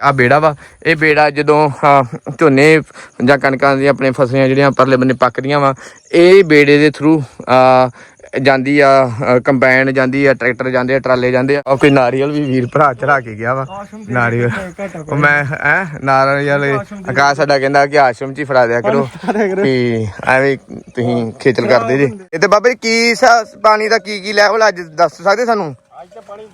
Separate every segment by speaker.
Speaker 1: ਆ ਬੇੜਾ ਵਾ। ਇਹ ਬੇੜਾ ਜਦੋਂ ਝੋਨੇ ਜਾਂ ਕਣਕਾਂ ਦੀਆਂ ਆਪਣੇ ਫਸਲੀਆਂ ਜਿਹੜੀਆਂ ਪਰਲੇ ਬੰਨੇ ਪੱਕਦੀਆਂ ਵਾ ਇਹ ਬੇੜੇ ਦੇ ਥਰੂ ਆ ਜਾਂਦੀ ਆ ਕੰਬਾਈਨ ਜਾਂਦੀ ਆ ਟਰੈਕਟਰ ਜਾਂਦੇ ਆ ਟਰਾਲੇ ਜਾਂਦੇ ਆ। ਕੋਈ ਨਾਰੀਅਲ ਵੀ ਵੀਰ ਭਰਾ ਚੜਾ ਕੇ ਗਿਆ ਵਾ। ਨਾਰੀਅਲ। ਉਹ ਮੈਂ ਹੈ ਨਾਰੀਅਲ ਆਕਾਸ਼ ਸਾਡਾ ਕਹਿੰਦਾ ਕਿ ਆਸ਼ਰਮ ਚ ਹੀ ਫੜਾ ਦਿਆ ਕਰੋ। ਵੀ ਐਵੇਂ ਤੁਸੀਂ ਖੇਚਲ ਕਰਦੇ ਜੇ। ਇਹ ਤੇ ਬਾਬਾ ਜੀ ਕੀ ਪਾਣੀ ਦਾ ਕੀ ਕੀ ਲੈਵਲ ਅੱਜ? ਦੱਸ ਸਕਦੇ ਸਾਨੂੰ?
Speaker 2: ਅੱਜ ਤਾਂ ਪਾਣੀ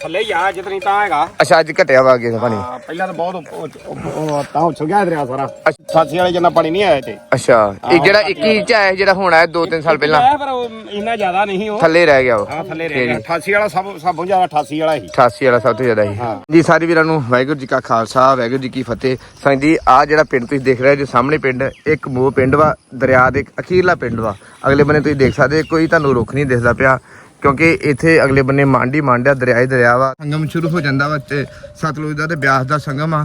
Speaker 2: ਥੱਲੇ ਹੀ ਆ ਜਿਤਨੀ ਤਾਂ ਹੈਗਾ।
Speaker 1: ਅੱਛਾ ਅੱਜ ਘਟਿਆ ਵਾ ਅੱਗੇ ਤੋਂ ਪਾਣੀ।
Speaker 2: ਹਾਂ, ਪਹਿਲਾਂ ਤਾਂ ਬਹੁਤ ਉਹ ਤਾਂ ਉਛਲ ਗਿਆ ਦਰਿਆ ਸਾਰਾ। ਸਾਸੀ ਵਾਲੇ ਜਿੰਨਾ ਪਾਣੀ ਨਹੀਂ ਆਇਆ ਤੇ
Speaker 1: ਅੱਛਾ ਇਹ ਜਿਹੜਾ 21 ਚ ਆਇਆ ਜਿਹੜਾ ਹੁਣ ਆਇਆ 2-3 ਸਾਲ ਪਹਿਲਾਂ।
Speaker 2: ਆਇਆ ਪਰ ਉਹ ਇੰਨਾ ਜ਼ਿਆਦਾ ਨਹੀਂ ਉਹ।
Speaker 1: ਥੱਲੇ ਰਹਿ ਗਿਆ ਉਹ।
Speaker 2: ਆ ਥੱਲੇ ਰਹਿ ਗਿਆ। 88 ਵਾਲਾ ਸਭ ਸਭ ਜ਼ਿਆਦਾ 88 ਵਾਲਾ ਹੀ।
Speaker 1: 88 ਵਾਲਾ ਸਭ ਤੋਂ ਜ਼ਿਆਦਾ ਹੀ।
Speaker 2: ਹਾਂ।
Speaker 1: ਜੀ ਸਾਰੇ ਵੀਰਾਂ ਨੂੰ ਵਾਹਿਗੁਰੂ ਜੀ ਕਾ ਖਾਲਸਾ ਵਾਹਿਗੁਰੂ ਜੀ ਕੀ ਫਤਿਹ। ਸੰਗ ਜੀ ਆ ਜਿਹੜਾ ਪਿੰਡ ਤੁਸੀਂ ਦੇਖ ਰਹੇ ਹੋ ਜੋ ਸਾਹਮਣੇ ਪਿੰਡ ਇੱਕ ਮੋਹ ਪਿੰਡ ਵਾ ਦਰਿਆ ਦੇ ਅਖੀਰਲਾ ਪਿੰਡ ਵਾ। ਅਗਲੇ ਬੰਨੇ ਤੁਸੀਂ ਦੇਖ ਸਕਦੇ ਕੋਈ ਤੁਹਾਨੂੰ ਰੁੱਖ ਨਹੀਂ ਦਿਖਦਾ ਪਿਆ। ਕਿਉਂਕਿ ਇੱਥੇ ਅਗਲੇ ਬੰਨੇ ਮਾਂਡੀ ਮਾਂਡਿਆ ਦਰਿਆ ਹੀ ਦਰਿਆ ਵਾ। ਸੰਗਮ ਸ਼ੁਰੂ ਹੋ ਜਾਂਦਾ ਵਾ ਤੇ ਸਤਲੁਜ ਦਾ ਤੇ ਬਿਆਸ ਦਾ ਸੰਗਮ ਆ।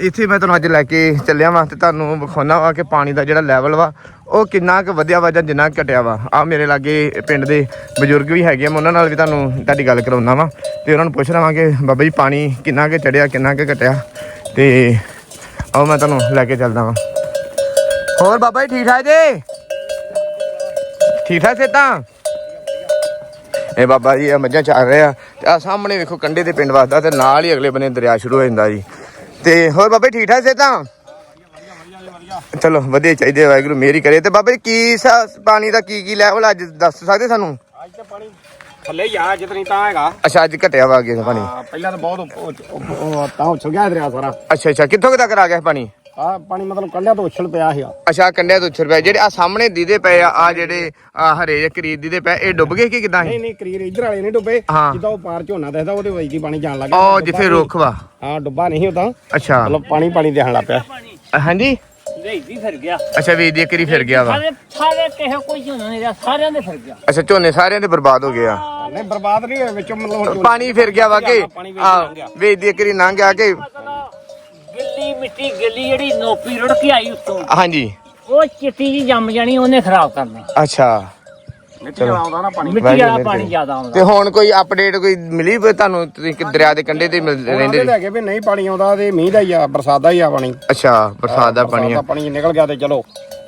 Speaker 1: ਇੱਥੇ ਮੈਂ ਤੁਹਾਨੂੰ ਅੱਜ ਲੈ ਕੇ ਚੱਲਿਆ ਵਾਂ ਤੇ ਤੁਹਾਨੂੰ ਵਿਖਾਉਣਾ ਵਾ ਕਿ ਪਾਣੀ ਦਾ ਜਿਹੜਾ ਲੈਵਲ ਵਾ, ਉਹ ਕਿੰਨਾ ਕੁ ਵਧਿਆ ਵਾ ਜਾਂ ਜਿੰਨਾ ਕੁ ਘਟਿਆ ਵਾ। ਆ ਮੇਰੇ ਲਾਗੇ ਪਿੰਡ ਦੇ ਬਜ਼ੁਰਗ ਵੀ ਹੈਗੇ ਆ, ਮੈਂ ਉਹਨਾਂ ਨਾਲ ਵੀ ਤੁਹਾਨੂੰ ਤੁਹਾਡੀ ਗੱਲ ਕਰਾਉਣਾ ਵਾ ਤੇ ਉਹਨਾਂ ਨੂੰ ਪੁੱਛ ਰਹਾ ਕਿ ਬਾਬਾ ਜੀ ਪਾਣੀ ਕਿੰਨਾ ਕੁ ਚੜਿਆ, ਕਿੰਨਾ ਕੁ ਘਟਿਆ ਤੇ ਆਓ ਮੈਂ ਤੁਹਾਨੂੰ ਲੈ ਕੇ ਚੱਲਦਾ ਵਾਂ। ਹੋਰ ਬਾਬਾ ਜੀ ਠੀਕ ਠਾਕ ਜੀ? ਠੀਕ ਠਾਕ ਸੇ ਤਾਂ ਇਹ ਬਾਬਾ ਜੀ ਆ ਮੱਝਾਂ ਚਾਰ ਰਹੇ ਆ। ਤੇ ਆ ਸਾਹਮਣੇ ਵੇਖੋ ਕੰਡੇ ਤੇ ਪਿੰਡ ਵਸਦਾ ਤੇ ਨਾਲ ਹੀ ਅਗਲੇ ਬੰਨੇ ਦਰਿਆ ਸ਼ੁਰੂ ਹੋ ਜਾਂਦਾ ਜੀ। ਤੇ ਹੋਰ ਬਾਬਾ ਠੀਕ ਠਾਕ ਸੇ ਤਾਂ ਚਲੋ ਵਧੀਆ ਚਾਹੀਦੇ ਵਾਹਿਗੁਰੂ ਮੇਰੀ ਕਰੇ। ਤੇ ਬਾਬਾ ਜੀ ਕੀ ਪਾਣੀ ਦਾ ਕੀ ਕੀ ਲੈਵਲ ਅੱਜ? ਦੱਸ ਸਕਦੇ ਸਾਨੂੰ?
Speaker 2: ਅੱਜ ਤਾਂ ਪਾਣੀ ਥੱਲੇ ਹੀ ਆ ਜਿਤਨੀ ਤਾਂ ਹੈਗਾ।
Speaker 1: ਅੱਛਾ ਅੱਜ ਘਟਿਆ ਵਾ ਅੱਗੇ ਪਾਣੀ।
Speaker 2: ਪਹਿਲਾਂ ਤਾਂ ਬਹੁਤ ਤਾਂ ਉਛਲ ਗਿਆ ਦਰਿਆ ਸਾਰਾ।
Speaker 1: ਅੱਛਾ ਅੱਛਾ ਕਿੱਥੋਂ ਤੱਕ ਆ ਗਿਆ ਪਾਣੀ?
Speaker 2: ਆ ਪਾਣੀ ਮਤਲਬ ਕੰਢਿਆਂ ਤੋਂ ਉਛਲ ਪਿਆ ਸੀ
Speaker 1: ਅੱਛਾ ਕੰਡਿਆਂ ਤੋਂ ਉੱਛਰ ਪਿਆ। ਜਿਹੜੇ ਆ ਸਾਹਮਣੇ ਦੀਦੇ ਪਏ ਆ ਆ ਜਿਹੜੇ ਆ ਹਰੇ ਜਿਹੇ ਕਰੀਬ ਦੀਦੇ ਪਏ ਇਹ ਡੁੱਬ ਗਏ ਕਿ ਕਿਦਾਂ
Speaker 2: ਨਹੀਂ ਨਹੀਂ ਕਰੀਰ ਇਧਰ ਵਾਲੇ ਨਹੀਂ ਡੁੱਬੇ।
Speaker 1: ਹਾਂ।
Speaker 2: ਜਿੱਦਾਂ ਉਹ ਪਾਰ ਝੋਨਾ ਦੇਖਦਾ ਉਹਦੇ ਵਿੱਚ ਦੀ ਪਾਣੀ ਜਾਣ ਲੱਗਾ
Speaker 1: ਉਹ ਜਿੱਥੇ ਰੁੱਖ ਵਾ।
Speaker 2: ਹਾਂ ਡੁੱਬਾ ਨਹੀਂ ਉਹ ਤਾਂ।
Speaker 1: ਅੱਛਾ।
Speaker 2: ਮਤਲਬ ਪਾਣੀ ਪਾਣੀ ਦੇਖਣ ਲੱਗ ਪਿਆ।
Speaker 1: ਹਾਂਜੀ?
Speaker 3: ਵੇਚਦੀ ਫਿਰ ਗਿਆ।
Speaker 1: ਅੱਛਾ ਵੀ ਦੀ ਕਰੀ ਫਿਰ ਗਿਆ ਵਾ।
Speaker 3: ਸਾਰੇ ਸਾਰੇ ਕਿਸੇ ਕੋਈ ਝੋਨਾ ਨਹੀਂ ਰਿਹਾ ਸਾਰਿਆਂ ਦੇ ਫਿਰ ਗਿਆ।
Speaker 1: ਅੱਛਾ ਝੋਨੇ ਸਾਰਿਆਂ ਦੇ ਬਰਬਾਦ ਹੋ ਗਏ ਆ।
Speaker 2: ਨਹੀਂ ਬਰਬਾਦ ਨਹੀਂ ਹੋਏ ਵਿੱਚੋਂ ਮਤਲਬ ਹੁਣ ਝੋਨਾ-
Speaker 1: ਪਾਣੀ ਫਿਰ ਗਿਆ ਵਾ ਕਿ ਆ
Speaker 2: ਲੰਘ ਗਿਆ।
Speaker 1: ਵੇਚ ਦੀ ਕਰੀ ਲੰਘ ਗਿਆ ਕਿ
Speaker 3: ਗਿੱਲੀ ਮਿੱਟੀ ਗਿੱਲੀ ਜਿਹੜੀ ਨੋਪੀ ਰੁੜ ਕੇ ਆਈ ਉੱਤੋਂ।
Speaker 1: ਹਾਂਜੀ।
Speaker 3: ਉਹ ਚਿੱਟੀ ਜੀ ਜੰਮ ਜਾਣੀ ਉਹਨੇ ਖਰਾਬ ਕਰਨਾ।
Speaker 1: ਅੱਛਾ।
Speaker 2: ਮਿੱਟੀ ਵਾਲਾ ਆਉਂਦਾ ਨਾ ਪਾਣੀ।
Speaker 3: ਮਿੱਟੀ ਵਾਲਾ ਪਾਣੀ। ਜ਼ਿਆਦਾ ਆਉਂਦਾ।
Speaker 1: ਤੇ ਹੁਣ ਕੋਈ ਅਪਡੇਟ ਕੋਈ ਮਿਲੀ ਵੀ ਤੁਹਾਨੂੰ? ਤੁਸੀਂ ਕਿ ਦਰਿਆ ਦੇ ਕੰਢੇ ਤੇ ਮਿਲ- ਰਹਿੰਦੇ ਜੀ?
Speaker 2: ਲੈ ਕੇ ਵੀ ਨਹੀਂ ਪਾਣੀ ਆਉਂਦਾ ਤੇ ਮੀਂਹ ਦਾ ਹੀ ਆ ਬਰਸਾਤ ਦਾ ਹੀ ਆ ਪਾਣੀ।
Speaker 1: ਅੱਛਾ ਬਰਸਾਤ ਦਾ ਪਾਣੀ
Speaker 2: ਬਰਸਾਤ
Speaker 1: ਆ।
Speaker 2: ਦਾ ਪਾਣੀ ਨਿਕਲ ਗਿਆ ਤੇ ਚਲੋ।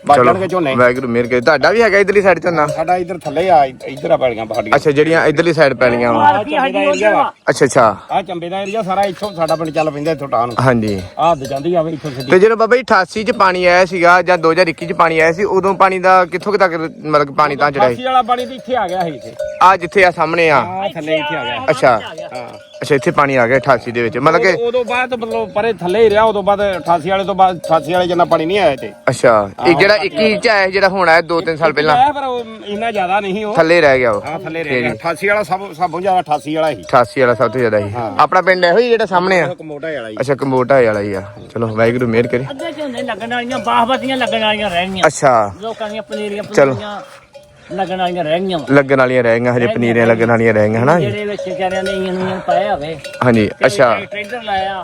Speaker 2: ਬਚ ਜਾਣਗੇ ਝੋਨੇ।
Speaker 1: ਵਾਹਿਗੁਰੂ ਮਿਹਰ ਕਰੇ। ਤੁਹਾਡਾ ਵੀ ਹੈਗਾ ਇਧਰਲੀ ਸਾਈਡ ਝੋਨਾ?
Speaker 2: ਸਾਡਾ ਇੱਧਰ ਥੱਲੇ ਆ ਇੱਧਰ ਆ ਪੈਲੀਆਂ ਸਾਡੀਆਂ।
Speaker 1: ਅੱਛਾ ਜਿਹੜੀਆਂ ਇਧਰਲੀ ਸਾਈਡ ਪੈਲੀਆਂ ਵਾ।
Speaker 3: ਮਾਰ ਕੀ ਸਾਡੀ ਏਰੀਆ ਵਾ।
Speaker 1: ਅੱਛਾ ਅੱਛਾ।
Speaker 2: ਆ ਚੰਬੇ ਦਾ ਏਰੀਆ ਸਾਰਾ ਇੱਥੋਂ ਸਾਡਾ ਪਿੰਡ ਚੱਲ ਪੈਂਦਾ ਇੱਥੋਂ ਟਾਂ ਨੂੰ
Speaker 1: ਹਾਂਜੀ।
Speaker 2: ਆਹ ਦੇ ਜਾਂਦੀ ਆਵੇ ਇੱਥੋਂ ਸਿੱਧੀ।
Speaker 1: ਤੇ ਜਦੋਂ ਬਾਬਾ ਜੀ 88 ਚ ਪਾਣੀ ਆਇਆ ਸੀਗਾ ਜਾਂ 2021 ਚ ਪਾਣੀ ਆਇਆ ਸੀ ਉਦੋਂ ਪਾਣੀ ਦਾ ਕਿੱਥੋਂ ਕੁ ਤੱਕ ਮਤਲਬ ਪਾਣੀ ਤਾਂ ਚੜਾਈ
Speaker 2: ਵਾਲਾ ਪਾਣੀ ਤੇ ਇੱਥੇ ਆ ਗਿਆ ਸੀ ਇੱਥੇ।
Speaker 1: ਆ ਜਿੱਥੇ ਆ ਸਾਹਮਣੇ ਆ।
Speaker 2: ਆ ਥੱਲੇ ਇੱਥੇ ਆ ਗਿਆ।
Speaker 1: ਅੱਛਾ।
Speaker 2: ਹਾਂ।
Speaker 1: ਅੱਛਾ ਇੱਥੇ ਪਾਣੀ ਆ ਗਿਆ 88 ਦੇ ਵਿੱਚ। ਮਤਲਬ ਕਿ
Speaker 2: ਉਦੋਂ- ਬਾਅਦ ਮਤਲਬ ਪਰੇ ਥੱਲੇ ਹੀ ਰਿਹਾ ਉਦੋਂ ਬਾਅਦ 88 ਵਾਲੇ ਤੋਂ ਬਾਅਦ 88 ਵਾਲੇ ਜਿੰਨਾ ਪਾਣੀ ਨਹੀਂ ਆਇਆ ਤੇ
Speaker 1: ਅੱਛਾ ਇਹ ਜਿਹੜਾ 21 ਚ ਆਇਆ ਜਿਹੜਾ ਹੁਣ ਆਇਆ 2-3 ਸਾਲ ਪਹਿਲਾਂ।
Speaker 2: ਆਇਆ ਪਰ ਉਹ ਇੰਨਾ ਜ਼ਿਆਦਾ ਨਹੀਂ ਉਹ।
Speaker 1: ਥੱਲੇ ਰਹਿ ਗਿਆ ਉਹ।
Speaker 2: ਆ ਥੱਲੇ ਰਹਿ ਗਿਆ। 88 ਵਾਲਾ ਸਭ ਸਭ ਤੋਂ ਜ਼ਿਆਦਾ 88 ਵਾਲਾ ਹੀ।
Speaker 1: 88 ਵਾਲਾ ਸਭ ਤੋਂ ਜ਼ਿਆਦਾ ਹੀ। ਆਪਣਾ ਪਿੰਡ ਇਹੋ ਹੀ ਜਿਹੜਾ ਸਾਹਮਣੇ ਆ?
Speaker 2: ਕਮੋਟਾ ਵਾਲਾ ਹੀ।
Speaker 1: ਅੱਛਾ ਕੰਬੋਟਾ ਵਾਲਾ ਹੀ ਆ। ਚਲੋ ਵਾਹਿਗੁਰੂ ਮਿਹਰ ਕਰੇ।
Speaker 3: ਅੱਧੇ ਝੋਨੇ ਲੱਗਣ ਵਾਲੀਆਂ ਬਾਹਬਤੀਆਂ ਲੱਗਣ ਵਾਲੀਆਂ ਰਹਿ ਗਈਆਂ
Speaker 1: ਅੱਛਾ।
Speaker 3: ਲੋਕਾਂ ਦੀਆਂ ਪਨੀਰੀਆਂ
Speaker 1: ਚਲੋ।
Speaker 3: ਪਨੀਰੀਆਂ। ਲੱਗਣ ਵਾਲੀਆਂ ਰਹਿ ਗਈਆਂ ਵਾਂ।
Speaker 1: ਲੱਗਣ ਵਾਲੀਆਂ ਰਹਿ ਗਈਆਂ ਹਜੇ ਪਨੀਰੀਆਂ ਲੱਗਣ ਵਾਲੀਆਂ ਰਹਿ ਗਈਆਂ ਹਨਾ?
Speaker 3: ਜਿਹੜੇ ਵਿੱਚ ਵਿਚਾਰਿਆਂ ਨੇ ਇੰਜਨ ਇੰਜਨ ਪਾਏ ਹੋਵੇ।
Speaker 1: ਹਾਂਜੀ ਅੱਛਾ।
Speaker 3: ਟ੍ਰੈਕਟਰ ਲਾਇਆ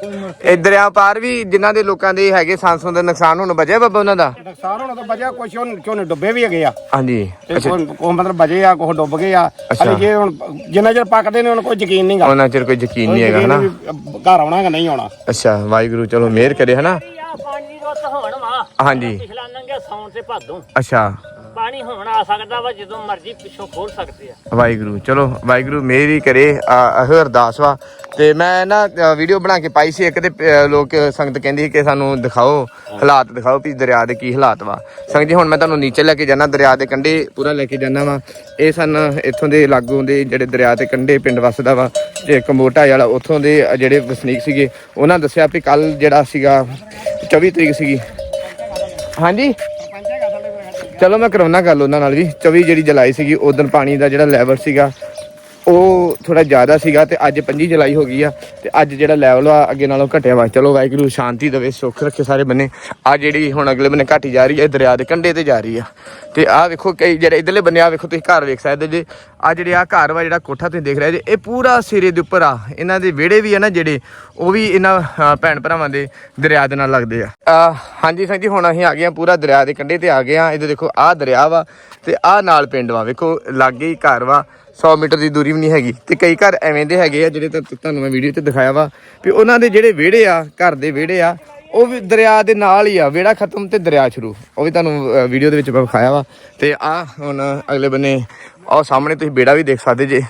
Speaker 3: ਕੇ
Speaker 1: ਇਹ ਦਰਿਆ ਪਾਰ ਵੀ ਜਿਨ੍ਹਾਂ ਦੇ ਲੋਕਾਂ ਦੇ ਹੈਗੇ ਸੰਸੋਂ ਦਾ ਨੁਕਸਾਨ ਹੋਣ ਬਚਿਆ ਬਾਬਾ ਉਹਨਾਂ ਦਾ?
Speaker 2: ਨੁਕਸਾਨ ਹੋਣਾ ਤਾਂ ਬਚਿਆ ਕੁਛ ਉਹ ਝੋਨੇ ਡੁੱਬੇ ਵੀ ਹੈਗੇ ਆ।
Speaker 1: ਹਾਂਜੀ
Speaker 2: ਕੋਈ ਮਤਲਬ ਬਜੇ ਆ ਕੋਈ ਡੁੱਬ ਗਏ ਆ। ਹਲੇ ਜੇ ਹੁਣ ਜਿੰਨਾ ਚਿਰ ਪੱਕਦੇ ਨੇ ਉਹਨਾਂ ਕੋਈ ਯਕੀਨ ਨਹੀਂਗਾ
Speaker 1: ਉਹਨਾਂ ਚਿਰ ਕੋਈ ਯਕੀਨ ਨਹੀਂ ਹੈਗਾ ਹਨਾ?
Speaker 2: ਘਰ ਆਉਣਾ ਕਿ ਨਹੀਂ ਆਉਣਾ।
Speaker 1: ਅੱਛਾ ਵਾਹਿਗੁਰੂ ਚਲੋ ਮਿਹਰ ਕਰੇ ਹਨਾ?
Speaker 3: ਆ ਪਾਣੀ ਦੀ ਰੁੱਤ ਹੋਣ ਵਾ।
Speaker 1: ਹਾਂਜੀ।
Speaker 3: ਪਿਛਲਾ ਨੰਗੇ ਸੌਣ ਤੇ ਭਾਦੋਂ।
Speaker 1: ਅੱਛਾ।
Speaker 3: ਪਾਣੀ ਹੁਣ ਆ ਸਕਦਾ ਵਾ ਜਦੋਂ ਮਰਜ਼ੀ ਪਿੱਛੋਂ ਖੋਲ ਸਕਦੇ ਆ।
Speaker 1: ਵਾਹਿਗੁਰੂ ਚਲੋ ਵਾਹਿਗੁਰੂ ਮੇਰ ਕਰੇ ਆ- ਅਰਦਾਸ ਵਾ। ਤੇ ਮੈਂ ਨਾ ਵੀਡੀਓ ਬਣਾ ਕੇ ਪਾਈ ਸੀ ਇੱਕ ਤੇ ਅ, ਲੋਕ ਸੰਗਤ ਕਹਿੰਦੀ ਸੀ ਕਿ ਸਾਨੂੰ ਦਿਖਾਓ ਹਾਲਾਤ ਦਿਖਾਓ ਵੀ ਦਰਿਆ ਦੇ ਕੀ ਹਾਲਾਤ ਵਾ। ਸੰਗਤ ਜੀ ਹੁਣ ਮੈਂ ਤੁਹਾਨੂੰ ਨੀਚੇ ਲੈ ਕੇ ਜਾਣਾ ਦਰਿਆ ਦੇ ਕੰਢੇ ਪੂਰਾ ਲੈ ਕੇ ਜਾਣਾ ਵਾ। ਇਹ ਸਨ ਇੱਥੋਂ ਦੇ ਲਾਗੋਂ ਦੇ ਜਿਹੜੇ ਦਰਿਆ ਦੇ ਕੰਢੇ ਪਿੰਡ ਵੱਸਦਾ ਵਾ ਤੇ ਕਮੋਟਾ ਵਾਲਾ ਉੱਥੋਂ ਦੇ ਅ, ਜਿਹੜੇ ਵਸਨੀਕ ਸੀਗੇ ਉਹਨਾਂ ਦੱਸਿਆ ਵੀ ਕੱਲ ਜਿਹੜਾ ਸੀਗਾ 24 ਤਰੀਕ ਸੀਗੀ। ਹਾਂਜੀ? ਚਲੋ ਮੈਂ ਕਰਾਉਣਾ ਗੱਲ ਉਹਨਾਂ ਨਾਲ ਵੀ। 24 ਜਿਹੜੀ ਜੁਲਾਈ ਸੀਗੀ ਉਦੋਂ ਪਾਣੀ ਦਾ ਜਿਹੜਾ ਲੈਵਲ ਸੀਗਾ, ਉਹ ਥੋੜਾ ਜ਼ਿਆਦਾ ਸੀਗਾ ਤੇ ਅੱਜ 25 ਜੁਲਾਈ ਹੋ ਗਈ ਆ ਤੇ ਅੱਜ ਜਿਹੜਾ ਲੈਵਲ ਆ, ਅੱਗੇ ਨਾਲੋਂ ਘਟਿਆ ਵਾ। ਚਲੋ ਵਾਹਿਗੁਰੂ ਸ਼ਾਂਤੀ ਦੇਵੇ, ਸੁੱਖ ਰੱਖੇ ਸਾਰੇ ਬੰਨੇ। ਆ ਜਿਹੜੀ ਹੁਣ ਅਗਲੇ ਬੰਨੇ ਘਟੀ ਜਾ ਰਹੀ ਹੈ ਦਰਿਆ ਦੇ ਕੰਢੇ ਤੇ ਜਾ ਰਹੀ ਆ। ਤੇ ਆ ਵੇਖੋ ਕਈ ਜਿਹੜੇ ਇਧਰਲੇ ਬੰਨੇ, ਆ ਵੇਖੋ ਤੁਸੀਂ ਘਰ ਵੇਖ ਸਕਦੇ ਜੇ। ਆ ਜਿਹੜੇ ਆ ਘਰ ਵਾ, ਜਿਹੜਾ ਕੋਠਾ ਤੁਸੀਂ ਦੇਖ ਰਹੇ ਜੇ, ਇਹ ਪੂਰਾ ਸਿਰੇ ਦੇ ਉੱਪਰ ਆ। ਇਹਨਾਂ ਦੇ ਵਿਹੜੇ ਵੀ ਆ ਨਾ ਜਿਹੜੇ, ਉਹ ਵੀ ਇਹਨਾਂ ਭੈਣ ਭਰਾਵਾਂ ਦੇ ਦਰਿਆ ਦੇ ਨਾਲ ਲੱਗਦੇ ਆ। ਹਾਂਜੀ ਸੰਜੀ ਹੁਣ ਅਸੀਂ ਆ ਗਏ ਆ ਪੂਰਾ ਦਰਿਆ ਦੇ ਕੰਢੇ ਤੇ ਆ ਗਏ ਆ ਇਹਦੇ ਦੇਖੋ, ਆਹ ਦਰਿਆ ਵਾ ਤੇ ਆਹ ਨਾਲ ਪਿੰਡ ਵਾ। ਵੇਖੋ, ਲਾਗੇ ਹੀ ਘਰ ਵਾ। 100 ਮੀਟਰ ਦੀ ਦੂਰੀ ਵੀ ਨਹੀਂ ਹੈਗੀ। ਤੇ ਕਈ ਘਰ ਐਵੇਂ ਦੇ ਹੈਗੇ ਆ ਜਿਹੜੇ ਤਾਂ ਤੁਹਾਨੂੰ ਮੈਂ ਵੀਡੀਓ 'ਚ ਦਿਖਾਇਆ ਵਾ। ਵੀ ਉਹਨਾਂ ਦੇ ਜਿਹੜੇ ਵਿਹੜੇ ਆ, ਘਰ ਦੇ ਵਿਹੜੇ ਆ, ਉਹ ਵੀ ਦਰਿਆ ਦੇ ਨਾਲ ਹੀ ਆ। ਵਿਹੜਾ ਖਤਮ ਤੇ ਦਰਿਆ ਸ਼ੁਰੂ। ਉਹ ਵੀ ਤੁਹਾਨੂੰ ਵੀਡੀਓ ਦੇ ਵਿੱਚ ਮੈਂ ਵਿਖਾਇਆ ਵਾ। ਤੇ ਆ ਹੁਣ ਅਗਲੇ ਬੰਨੇ ਉਹ ਸਾਹਮਣੇ ਤੁਸੀਂ ਬੇੜਾ ਵੀ ਦੇਖ ਸਕਦੇ ਜੇ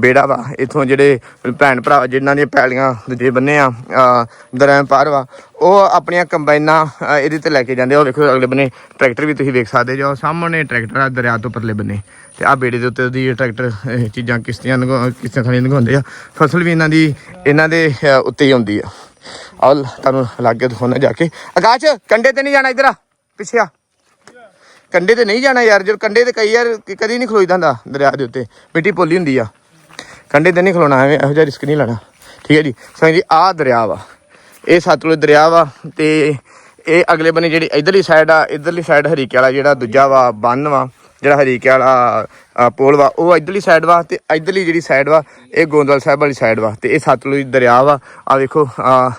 Speaker 1: ਬੇੜਾ ਵਾ, ਇਥੋਂ ਜਿਹੜੇ ਭੈਣ ਭਰਾ ਜਿਨ੍ਹਾਂ ਦੀਆਂ ਪੈਲੀਆਂ ਦੂਜੇ ਬੰਨੇ ਆ, ਅਹ ਦਰਿਆ ਪਾਰ ਵਾ, ਉਹ ਆਪਣੀਆਂ ਕੰਬਾਈਨਾਂ ਇਹਦੇ ਤੇ ਲੈ ਕੇ ਜਾਂਦੇ ਆ। ਉਹ ਵੇਖੋ ਅਗਲੇ ਬੰਨੇ ਟਰੈਕਟਰ ਵੀ ਤੁਸੀਂ ਵੇਖ ਸਕਦੇ ਜੋ ਸਾਹਮਣੇ ਟਰੈਕਟਰ ਆ, ਦਰਿਆ ਤੋਂ ਪਰਲੇ ਬੰਨੇ। ਤੇ ਆ ਬੇੜੇ ਦੇ ਉੱਤੇ ਉਹਦੀ ਟਰੈਕਟਰ, ਇਹ ਚੀਜ਼ਾਂ ਕਿਸ਼ਤੀਆਂ ਲੰਘਾ- ਕਿਸ਼ਤੀਆਂ ਥਾਣੀ ਲੰਘਾਉਂਦੇ ਆ। ਫਸਲ ਵੀ ਇਹਨਾਂ ਦੀ, ਇਹਨਾਂ ਦੇ ਉੱਤੇ ਹੀ ਆਉਂਦੀ ਆ। ਆਹ ਤੁਹਾਨੂੰ ਲਾਗੇ ਦਿਖਾਉਣਾ ਜਾ ਕੇ। ਆਕਾਸ਼ ਕੰਡੇ ਤੇ ਨਹੀਂ ਜਾਣਾ ਇਧਰ ਆ, ਪਿੱਛੇ ਆ। ਕੰਡੇ ਤੇ ਨਹੀਂ ਜਾਣਾ ਯਾਰ ਜਦੋਂ ਕੰਡੇ ਤੇ ਕਈ ਯਾਰ ਕ- ਕਦੀ ਨਹੀਂ ਖਲੋਈਦਾ ਹੁੰਦਾ ਦਰਿਆ ਦੇ ਉੱਤੇ ਮਿੱਟੀ ਪੋਲੀ ਹੁੰਦੀ ਆ। ਕੰਡੇ ਤੇ ਨਹੀਂ ਖਲੋਣਾ ਐਵੇਂ ਇਹੋ ਜਿਹਾ ਰਿਸਕ ਨਹੀਂ ਲੈਣਾ। ਠੀਕ ਹੈ ਜੀ? ਸੰਗ ਜੀ ਆਹ ਦਰਿਆ ਵਾ ਇਹ ਸਤਲੁਜ ਦਰਿਆ ਵਾ ਤੇ ਇਹ ਅਗਲੇ ਬੰਨੇ ਜਿਹੜੀ ਇਧਰਲੀ ਸਾਈਡ ਆ ਇਧਰਲੀ ਸਾਈਡ ਹਰੀਕੇ ਵਾਲਾ ਜਿਹੜਾ ਦੂਜਾ ਵਾ ਬੰਨ ਵਾ ਜਿਹੜਾ ਹਰੀਕੇ ਵਾਲਾ ਅ, ਪੁਲ ਵਾ ਉਹ ਇਧਰਲੀ ਸਾਈਡ ਵਾ ਤੇ ਇਧਰਲੀ ਜਿਹੜੀ ਸਾਈਡ ਵਾ ਇਹ ਗੋਂਦਵਾਲ ਸਾਹਿਬ ਵਾਲੀ ਸਾਈਡ ਵਾ ਤੇ ਇਹ ਸਤਲੁਜ ਦਰਿਆ ਵਾ। ਆ ਵੇਖੋ ਆ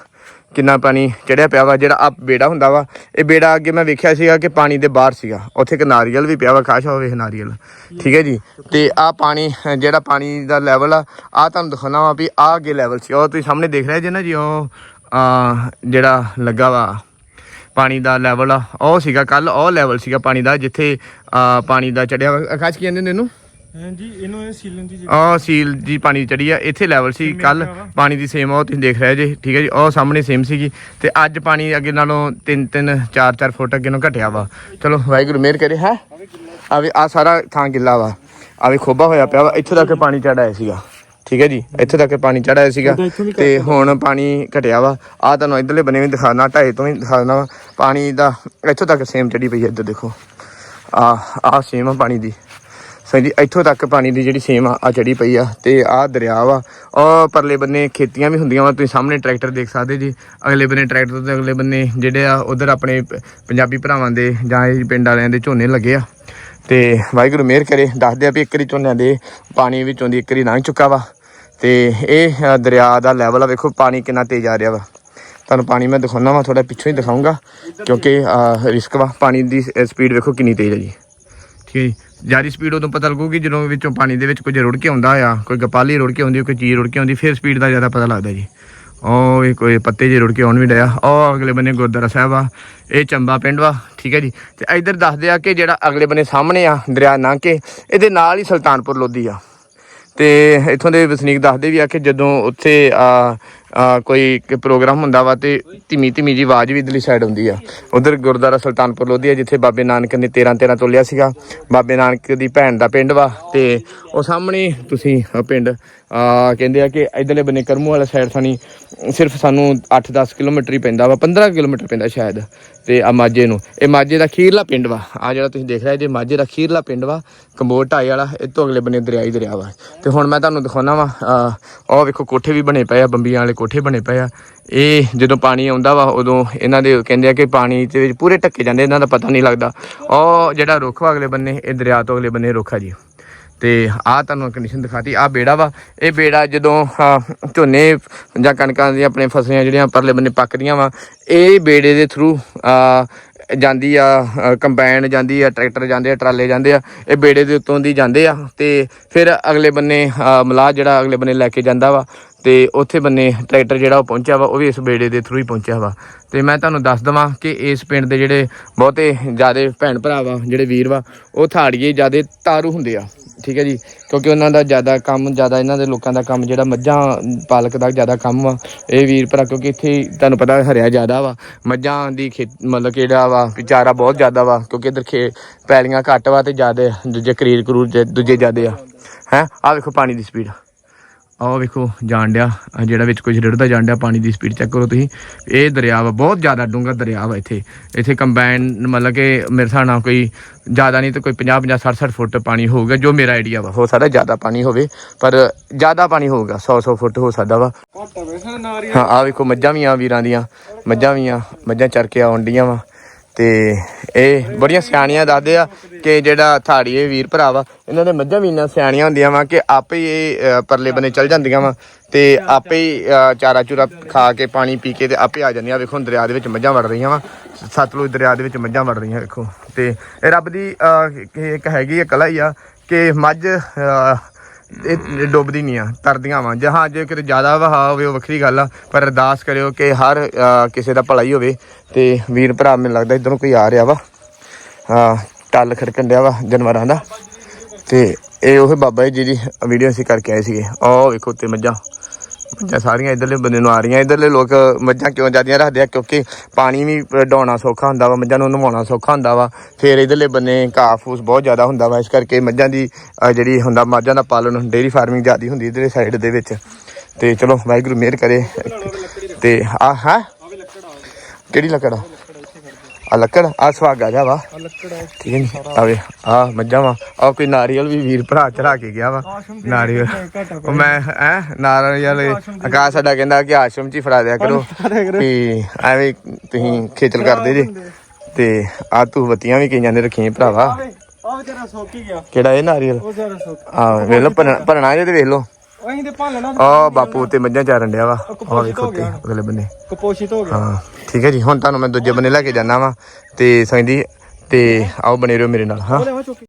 Speaker 1: ਕਿੰਨਾ ਪਾਣੀ ਚੜਿਆ ਪਿਆ ਵਾ, ਜਿਹੜਾ ਆ ਬੇੜਾ ਹੁੰਦਾ ਵਾ, ਇਹ ਬੇੜਾ ਅੱਗੇ ਮੈਂ ਵੇਖਿਆ ਸੀਗਾ ਕਿ ਪਾਣੀ ਦੇ ਬਾਹਰ ਸੀਗਾ। ਉੱਥੇ ਇੱਕ ਨਾਰੀਅਲ ਵੀ ਪਿਆ ਵਾ, ਖਾਸ਼ਾ ਹੋਵੇ ਨਾਰੀਅਲ। ਠੀਕ ਹੈ ਜੀ? ਤੇ ਆ ਪਾਣੀ, ਜਿਹੜਾ ਪਾਣੀ ਦਾ ਲੈਵਲ ਆ ਆ ਤੁਹਾਨੂੰ ਦਿਖਾਉਣਾ ਵਾ ਵੀ ਆ ਅੱਗੇ ਲੈਵਲ ਸੀ। ਉਹ ਤੁਸੀਂ ਸਾਹਮਣੇ ਦੇਖ ਰਹੇ ਜੇ ਨਾ ਜੀ, ਉਹ ਜਿਹੜਾ ਲੱਗਾ ਵਾ, ਪਾਣੀ ਦਾ ਲੈਵਲ ਆ, ਉਹ ਸੀਗਾ ਕੱਲ ਉਹ ਲੈਵਲ ਸੀਗਾ ਪਾਣੀ ਦਾ, ਜਿੱਥੇ ਪਾਣੀ ਦਾ ਚੜਿਆ ਵਾ। ਆਕਾਸ਼ ਕੀ ਕਹਿੰਦੇ ਨੇ ਇਹਨੂੰ?
Speaker 4: ਹਾਂਜੀ ਇਹਨੂੰ ਇਹ ਸੀਲਨ ਦੀ
Speaker 1: ਉਹ ਸੀਲ ਜੀ ਪਾਣੀ ਚੜੀ ਆ ਇੱਥੇ ਲੈਵਲ ਸੀ ਕੱਲ ਪਾਣੀ ਦੀ ਸੇਮ ਉਹ ਤੁਸੀਂ ਦੇਖ ਰਹੇ ਜੇ ਠੀਕ ਹੈ ਜੀ ਉਹ ਸਾਹਮਣੇ ਸੇਮ ਸੀਗੀ। ਤੇ ਅੱਜ ਪਾਣੀ ਅੱਗੇ ਨਾਲੋਂ 3 3 4 4 ਫੁੱਟ ਅੱਗੇ ਨੂੰ ਘਟਿਆ ਵਾ। ਚਲੋ ਵਾਹਿਗੁਰੂ ਮਿਹਰ ਕਰੇ ਹੈ? ਆ ਵੀ ਆ ਸਾਰਾ ਥਾਂ ਗਿੱਲਾ ਵਾ। ਆ ਵੀ ਖੋਬਾ ਹੋਇਆ ਪਿਆ ਵਾ ਇੱਥੋਂ ਤੱਕ ਪਾਣੀ ਚੜ ਆਇਆ ਸੀਗਾ ਠੀਕ ਹੈ ਜੀ ਇੱਥੇ ਤੱਕ ਪਾਣੀ ਚੜ ਆਇਆ ਸੀਗਾ। ਤੇ ਹੁਣ ਪਾਣੀ ਘਟਿਆ ਵਾ। ਆ ਤੁਹਾਨੂੰ ਇਧਰਲੇ ਬਨੇ ਵੀ ਦਿਖਾਣਾ ਢਾਏ ਤੋਂ ਵੀ ਦਿਖਾਣਾ ਪਾਣੀ ਦਾ ਇੱਥੋਂ ਤੱਕ ਸੇਮ ਚੜੀ ਪਈ ਹੈ ਇੱਧਰ ਦੇਖੋ। ਆ ਆ ਸੇਮ ਆ ਪਾਣੀ ਦੀ। ਸੋ ਜੀ, ਇੱਥੋਂ ਤੱਕ ਪਾਣੀ ਦੀ ਜਿਹੜੀ ਸੇਮ ਆ ਆ ਚੜੀ ਪਈ ਆ ਤੇ ਆ ਦਰਿਆ ਵਾ। ਉਹ ਪਰਲੇ ਬੰਨੇ ਖੇਤੀਆਂ ਵੀ ਹੁੰਦੀਆਂ ਵਾ, ਤੁਸੀਂ ਸਾਹਮਣੇ ਟਰੈਕਟਰ ਦੇਖ ਸਕਦੇ ਜੀ। ਅਗਲੇ ਬੰਨੇ ਟਰੈਕਟਰ ਤੇ ਅਗਲੇ ਬੰਨੇ ਜਿਹੜੇ ਆ, ਉਧਰ ਆਪਣੇ ਪੰਜਾਬੀ ਭਰਾਵਾਂ ਦੇ ਜਾਂ ਇਹ ਪਿੰਡ ਵਾਲਿਆਂ ਦੇ ਝੋਨੇ ਲੱਗੇ ਆ। ਤੇ ਵਾਹਿਗੁਰੂ ਮਿਹਰ ਕਰੇ, ਦੱਸਦੇ ਆ ਵੀ ਇੱਕ ਵਾਰੀ ਝੋਨਿਆਂ ਦੇ ਪਾਣੀ ਵਿੱਚੋਂ ਦੀ ਇੱਕ ਵਾਰੀ ਲੰਘ ਚੁੱਕਾ ਵਾ। ਤੇ ਇਹ ਦਰਿਆ ਦਾ ਲੈਵਲ ਆ, ਵੇਖੋ ਪਾਣੀ ਕਿੰਨਾ ਤੇਜ਼ ਆ ਰਿਹਾ ਵਾ। ਤੁਹਾਨੂੰ ਪਾਣੀ ਮੈਂ ਦਿਖਾਉਣਾ ਵਾ ਥੋੜਾ ਪਿੱਛੋਂ ਹੀ ਦਿਖਾਉਂਗਾ ਕਿਉਂਕਿ ਰਿਸਕ ਵਾ। ਪਾਣੀ ਦੀ ਸਪੀਡ ਵੇਖੋ ਕਿੰਨੀ ਤੇਜ਼ ਹੈ ਜੀ। ਠੀਕ ਹੈ ਜੀ। ਜ਼ਿਆਦਾ ਸਪੀਡ ਉਦੋਂ ਪਤਾ ਲੱਗੂਗੀ ਜਦੋਂ ਵਿੱਚੋਂ ਪਾਣੀ ਦੇ ਵਿੱਚ ਕੁਝ ਰੁੜ ਕੇ ਆਉਂਦਾ ਆ, ਕੋਈ ਗਪਾਲੀ ਰੁੜ ਕੇ ਆਉਂਦੀ, ਕੋਈ ਚੀਜ਼ ਰੁੜ ਕੇ ਆਉਂਦੀ, ਫਿਰ ਸਪੀਡ ਦਾ ਜ਼ਿਆਦਾ ਪਤਾ ਲੱਗਦਾ ਜੀ। ਉਹ ਇਹ ਕੋਈ ਪੱਤੇ ਜੇ ਰੁੜ ਕੇ ਆਉਣ ਵੀ ਡਿਆ। ਉਹ ਅਗਲੇ ਬੰਨੇ ਗੁਰਦੁਆਰਾ ਸਾਹਿਬ ਆ, ਇਹ ਚੰਬਾ ਪਿੰਡ ਵਾ, ਠੀਕ ਹੈ ਜੀ। ਤੇ ਇੱਧਰ ਦੱਸਦੇ ਆ ਕਿ ਜਿਹੜਾ ਅਗਲੇ ਬੰਨੇ ਸਾਹਮਣੇ ਆ, ਦਰਿਆ ਲੰਘ ਕੇ, ਇਹਦੇ ਨਾਲ ਹੀ ਸੁਲਤਾਨਪੁਰ ਲੋਧੀ ਆ। ਤੇ ਇਥੋਂ ਦੇ ਵਸਨੀਕ ਦੱਸਦੇ ਵੀ ਆ ਕਿ ਜਦੋਂ ਉੱਥੇ, ਆ ਕੋਈ ਪ੍ਰੋਗਰਾਮ ਹੁੰਦਾ ਵਾ ਤੇ ਧੀਮੀ ਧੀਮੀ ਜੀ ਆਵਾਜ਼ ਵੀ ਇਧਰਲੀ ਸਾਈਡ ਹੁੰਦੀ ਆ। ਉਧਰ ਗੁਰਦੁਆਰਾ ਸੁਲਤਾਨਪੁਰ ਲੋਧੀ ਆ, ਜਿੱਥੇ ਬਾਬੇ ਨਾਨਕ ਨੇ 13 13 ਤੋਲਿਆ ਸੀਗਾ। ਬਾਬੇ ਨਾਨਕ ਦੀ ਭੈਣ ਦਾ ਪਿੰਡ ਵਾ ਤੇ ਉਹ ਸਾਹਮਣੇ ਤੁਸੀਂ ਪਿੰਡ ਆ ਕਹਿੰਦੇ ਆ ਕਿ ਇਧਰਲੇ ਬੰਨੇ ਕਰਮੂ ਵਾਲਾ ਸਾਈਡ ਸਾਨੀ ਸਿਰਫ ਸਾਨੂੰ 8-10 ਕਿਲੋਮੀਟਰ ਹੀ ਪੈਂਦਾ ਵਾ 15 ਕਿਲੋਮੀਟਰ ਪੈਂਦਾ ਸ਼ਾਇਦ ਤੇ ਆ ਮਾਝੇ ਨੂੰ। ਇਹ ਮਾਝੇ ਦਾ ਖੀਰਲਾ ਪਿੰਡ ਵਾ। ਆ ਜਿਹੜਾ ਤੁਸੀਂ ਦੇਖ ਰਹੇ ਜੇ ਮਾਝੇ ਦਾ ਖੀਰਲਾ ਪਿੰਡ ਵਾ ਕੰਬੋਟ ਢਾਈ ਵਾਲਾ ਇਹ ਤੋਂ ਅਗਲੇ ਬੰਨੇ ਦਰਿਆਈ ਦਰਿਆ ਵਾ। ਤੇ ਹੁਣ ਮੈਂ ਤੁਹਾਨੂੰ ਦਿਖਾਉਣਾ ਵਾ ਆ, ਉਹ ਵੇਖੋ ਕੋਠੇ ਵੀ ਬਣੇ ਪਏ ਆ ਬੰਬੀਆਂ ਵਾਲੇ ਕੋਠੇ ਬਣੇ ਪਏ ਆ। ਇਹ ਜਦੋਂ ਪਾਣੀ ਆਉਂਦਾ ਵਾ ਉਦੋਂ ਇਹਨਾਂ ਦੇ ਕਹਿੰਦੇ ਆ ਕਿ ਪਾਣੀ ਦੇ ਵਿੱਚ ਪੂਰੇ ਢੱਕੇ ਜਾਂਦੇ ਇਹਨਾਂ ਦਾ ਪਤਾ ਨਹੀਂ ਲੱਗਦਾ। ਉਹ ਜਿਹੜਾ ਰੁੱਖ ਵਾ ਅਗਲੇ ਬੰਨੇ ਇਹ ਦਰਿਆ ਤੋਂ ਅਗਲੇ ਬੰਨੇ ਰੁੱਖ ਆ ਜੀ। ਤੇ ਆ ਤੁਹਾਨੂੰ ਕੰਡੀਸ਼ਨ ਦਿਖਾਤੀ ਆ ਬੇੜਾ ਵਾ। ਇਹ ਬੇੜਾ ਜਦੋਂ ਝੋਨੇ ਜਾਂ ਕਣਕਾਂ ਦੀਆਂ ਆਪਣੇ ਫਸਲੀਆਂ ਜਿਹੜੀਆਂ ਪਰਲੇ ਬੰਨੇ ਪੱਕਦੀਆਂ ਵਾ ਇਹ ਬੇੜੇ ਦੇ ਥਰੂ ਜਾਂਦੀ ਆ ਅ, ਕੰਬਾਈਨ ਜਾਂਦੀ ਆ ਟਰੈਕਟਰ ਜਾਂਦੇ ਆ ਟਰਾਲੇ ਜਾਂਦੇ ਆ ਇਹ ਬੇੜੇ ਦੇ ਉੱਤੋਂ ਦੀ ਜਾਂਦੇ ਆ ਤੇ ਫਿਰ ਅਗਲੇ ਬੰਨੇ ਅ, ਮਲਾਹ ਜਿਹੜਾ ਅਗਲੇ ਬੰਨੇ ਲੈ ਕੇ ਜਾਂਦਾ ਵਾ ਤੇ ਉੱਥੇ ਬੰਨੇ ਟਰੈਕਟਰ ਜਿਹੜਾ ਉਹ ਪਹੁੰਚਿਆ ਵਾ ਉਹ ਵੀ ਇਸ ਬੇੜੇ ਦੇ ਥਰੂ ਹੀ ਪਹੁੰਚਿਆ ਵਾ। ਤੇ ਮੈਂ ਤੁਹਾਨੂੰ ਦੱਸ ਦਵਾਂ ਕਿ ਇਸ ਪਿੰਡ ਦੇ ਜਿਹੜੇ ਬਹੁਤੇ ਜਿਆਦੇ ਭੈਣ ਭਰਾ ਵਾ ਜਿਹੜੇ ਵੀਰ ਵਾ ਉਹ ਥਾੜੀਏ ਜਿਆਦੇ ਤਾਰੂ ਹੁੰਦੇ ਆ। ਠੀਕ ਹੈ ਜੀ, ਕਿਉਂਕਿ ਉਹਨਾਂ ਦਾ ਜ਼ਿਆਦਾ ਕੰਮ, ਜ਼ਿਆਦਾ ਇਹਨਾਂ ਦੇ ਲੋਕਾਂ ਦਾ ਕੰਮ ਜਿਹੜਾ ਮੱਝਾਂ ਪਾਲਕ ਦਾ ਜ਼ਿਆਦਾ ਕੰਮ ਵਾ, ਇਹ ਵੀਰ ਭਰਾ ਕਿਉਂਕਿ ਇੱਥੇ ਤੁਹਾਨੂੰ ਪਤਾ ਹਰਿਆ ਜ਼ਿਆਦਾ ਵਾ, ਮੱਝਾਂ ਦੀ ਖੇਤ ਮਤਲਬ ਕਿ ਜਿਹੜਾ ਵਾ, ਵਿਚਾਰਾ ਬਹੁਤ ਜ਼ਿਆਦਾ ਵਾ, ਕਿਉਂਕਿ ਇਧਰ ਖੇ, ਪੈਲੀਆਂ ਘੱਟ ਵਾ ਤੇ ਜ਼ਿਆਦਾ ਦੂਜੇ ਕਰੀਰ ਕਰੂਰ ਦੂਜੇ ਜ਼ਿਆਦੇ ਆ, ਹੈ? ਆ ਵੇਖੋ ਪਾਣੀ ਦੀ ਸਪੀਡ ਆਹ ਵੇਖੋ ਜਾਣ ਡਿਆ ਜਿਹੜਾ ਵਿੱਚ ਕੁਝ ਰਿੜਦਾ ਜਾਣ ਡਿਆ ਪਾਣੀ ਦੀ ਸਪੀਡ ਚੈੱਕ ਕਰੋ ਤੁਸੀਂ। ਇਹ ਦਰਿਆ ਵਾ ਬਹੁਤ ਜ਼ਿਆਦਾ ਡੂੰਘਾ ਦਰਿਆ ਵਾ ਇੱਥੇ। ਇੱਥੇ ਕੰਬਾਈਨ ਮਤਲਬ ਕਿ ਮੇਰੇ ਹਿਸਾਬ ਨਾਲ ਕੋਈ ਜ਼ਿਆਦਾ ਨਹੀਂ ਤਾਂ ਕੋਈ 50 50 60 60 ਫੁੱਟ ਪਾਣੀ ਹੋਊਗਾ ਜੋ ਮੇਰਾ ਆਈਡੀਆ ਵਾ। ਹੋ ਸਕਦਾ ਜ਼ਿਆਦਾ ਪਾਣੀ ਹੋਵੇ ਪਰ ਜ਼ਿਆਦਾ ਪਾਣੀ ਹੋਊਗਾ 100 100 ਫੁੱਟ ਹੋ ਸਕਦਾ ਵਾ। ਹਾਂ ਆ ਵੇਖੋ ਮੱਝਾਂ ਵੀ ਆ ਵੀਰਾਂ ਦੀਆਂ। ਮੱਝਾਂ ਵੀ ਆ ਮੱਝਾਂ ਚਰ ਕੇ ਆਉਣ ਡੀਆਂ ਵਾ। ਤੇ ਇਹ ਬੜੀਆਂ ਸਿਆਣੀਆਂ ਦੱਸਦੇ ਆ ਕਿ ਜਿਹੜਾ ਥਾੜੀਏ ਵੀਰ ਭਰਾ ਵਾ, ਇਹਨਾਂ ਦੇ ਮੱਝਾਂ ਵੀ ਇੰਨਾ ਸਿਆਣੀਆਂ ਹੁੰਦੀਆਂ ਵਾ ਕਿ ਆਪੇ ਹੀ ਇਹ ਪਰਲੇ ਬੰਨੇ ਚਲ ਜਾਂਦੀਆਂ ਵਾ ਤੇ ਆਪੇ ਚਾਰਾ ਚੂਰਾ ਖਾ ਕੇ ਪਾਣੀ ਪੀ ਕੇ ਤੇ ਆਪੇ ਆ ਜਾਂਦੀਆਂ। ਵੇਖੋ, ਦਰਿਆ ਦੇ ਵਿੱਚ ਮੱਝਾਂ ਵੜ ਰਹੀਆਂ ਵਾ। ਸਤਲੁਜ ਦਰਿਆ ਦੇ ਵਿੱਚ ਮੱਝਾਂ ਵੜ ਰਹੀਆਂ, ਵੇਖੋ। ਤੇ ਇਹ ਰੱਬ ਦੀ ਇੱਕ ਹੈਗੀ ਆ ਕਲਾ ਹੀ ਆ ਕਿ ਮੱਝ ਇਹ ਡੁੱਬਦੀ ਨਹੀਂ ਆ ਤਰਦੀਆਂ ਵਾ। ਜਹਾਂ ਜੇ ਕਿਤੇ ਜ਼ਿਆਦਾ ਵਹਾਅ ਹੋਵੇ, ਉਹ ਵੱਖਰੀ ਗੱਲ ਆ, ਪਰ ਅਰਦਾਸ ਕਰਿਓ ਕਿ ਹਰ ਕਿਸੇ ਦਾ ਭਲਾ ਹੀ ਹੋਵੇ ਤੇ ਵੀਰ ਭਰਾ ਮੈਨੂੰ ਲੱਗਦਾ ਇਧਰੋਂ ਕੋਈ ਆ ਰਿਹਾ ਵਾ। ਆ ਟੱਲ ਖੜਕਣ ਡਿਆ ਵਾ ਜਾਨਵਰਾਂ ਦਾ। ਤੇ ਇਹ ਉਹ ਬਾਬਾ ਜੀ ਦੀ ਵੀਡੀਓ ਅਸੀਂ ਕਰਕੇ ਆਏ ਸੀਗੇ। ਆਹ ਵੇਖੋ ਤੇ ਮੱਝਾਂ। ਮੱਝਾਂ ਸਾਰੀਆਂ ਇਧਰਲੇ ਬੰਦੇ ਨੂੰ ਆ ਰਹੀਆਂ। ਇਧਰਲੇ ਲੋਕ ਮੱਝਾਂ ਕਿਉਂ ਜ਼ਿਆਦੀਆਂ ਰੱਖਦੇ ਆ? ਕਿਉਂਕਿ ਪਾਣੀ ਵੀ ਡਾਉਣਾ ਸੌਖਾ ਹੁੰਦਾ ਵਾ, ਮੱਝਾਂ ਨੂੰ ਨਵਾਉਣਾ ਸੌਖਾ ਹੁੰਦਾ ਵਾ। ਫਿਰ ਇਧਰਲੇ ਬੰਨੇ ਘਾਹ ਫੂਸ ਬਹੁਤ ਜ਼ਿਆਦਾ ਹੁੰਦਾ ਵਾ। ਇਸ ਕਰਕੇ ਮੱਝਾਂ ਦੀ ਜਿਹੜੀ ਹੁੰਦਾ, ਮੱਝਾਂ ਦਾ ਪਾਲਣ ਡੇਰੀ ਫਾਰਮਿੰਗ ਜ਼ਿਆਦੀ ਹੁੰਦੀ ਇਧਰਲੇ ਸਾਈਡ ਦੇ ਵਿੱਚ। ਤੇ ਚਲੋ, ਵਾਹਿਗੁਰੂ ਮਿਹਰ ਕਰੇ। ਤੇ ਆਹ ਹੈ? ਕਿਹੜੀ ਲੱਕੜ ਆ? ਆ ਲੱਕੜ ਆ ਸੁਹਾਗਾ ਜਾ ਵਾ। ਠੀਕ ਹੈ ਨੀ ਆਵੇ ਆ ਮੱਝਾਂ ਵਾ। ਆ ਕੋਈ ਨਾਰੀਅਲ ਵੀ ਵੀਰ ਭਰਾ ਚੜਾ ਕੇ ਗਿਆ ਵਾ। ਨਾਰੀਅਲ। ਉਹ ਮੈਂ ਐ ਨਾਰੀਅਲ ਆਕਾਸ਼ ਸਾਡਾ ਕਹਿੰਦਾ ਕਿ ਆਸ਼ਰਮ ਚ ਹੀ ਫੜਾ ਦਿਆ ਕਰੋ। ਵੀ ਐਵੇਂ ਤੁਸੀਂ ਖੇਚਲ ਕਰਦੇ ਜੇ। ਤੇ ਆ ਤੂੰ ਬੱਤੀਆਂ ਵੀ ਕਈਆਂ ਨੇ ਰੱਖੀਆਂ ਭਰਾਵਾ।
Speaker 4: ਆ ਵਿਚਾਰਾ ਸੁੱਕ ਹੀ ਗਿਆ।
Speaker 1: ਕਿਹੜਾ ਇਹ ਨਾਰੀਅਲ?
Speaker 4: ਉਹ ਵਿਚਾਰਾ ਸੁੱਕ
Speaker 1: ਆ ਵੇਖ ਭਰਨਾ ਭਰਨਾ ਜੇ ਤੇ ਵੇਖ
Speaker 4: ਉਹ ਅਸੀਂ ਤੇ ਭਾਲਣਾ
Speaker 1: ਆ ਬਾਪੂ ਤੇ ਮੱਝਾਂ ਚਾਰਨ ਡਿਆ ਵਾ। ਆ ਵੇਖੋ ਤੇ ਅਗਲੇ ਬੰਨੇ।
Speaker 4: ਕੁਪੋਸ਼ਿਤ ਹੋ ਗਿਆ।
Speaker 1: ਹਾਂ ਠੀਕ ਹੈ ਜੀ ਹੁਣ ਤੁਹਾਨੂੰ ਮੈਂ ਦੂਜੇ ਬੰਨੇ ਲੈ ਕੇ ਜਾਣਾ ਵਾ ਤੇ ਸੰਗਦੀ ਤੇ ਆਓ ਬਣੇ ਰਹੋ ਮੇਰੇ ਨਾਲ ਹਾਂ।